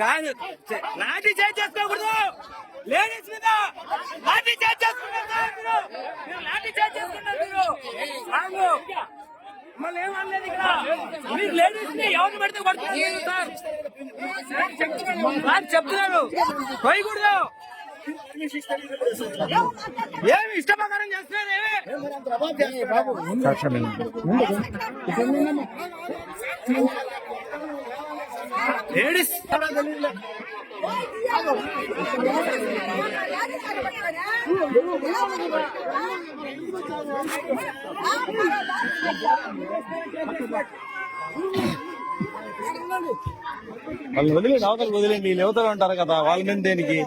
కాదు చే- లాఠీ చేంజ్ చేసుకోకూడదు. లేడీస్ మీద లాఠీ చేంజ్ చేసుకున్నారు మీరు. లాఠీ చేంజ్ చేసుకున్నారు మీరు. మళ్ళీ ఏమనలేదు ఇక్కడ? మీరు లేడీస్ని ఎవరిని సార్? సార్ చెప్తున్నారు పోయకూడదు ఏమి ఇష్టప్రకారం చేస్తున్నారు ఏమి? లేడీస్. వాళ్ళు వదిలేండి అవతల వదిలేండి వీళ్ళు ఎవతలు ఉంటారు కదా వాళ్ళ మీద దేనికి?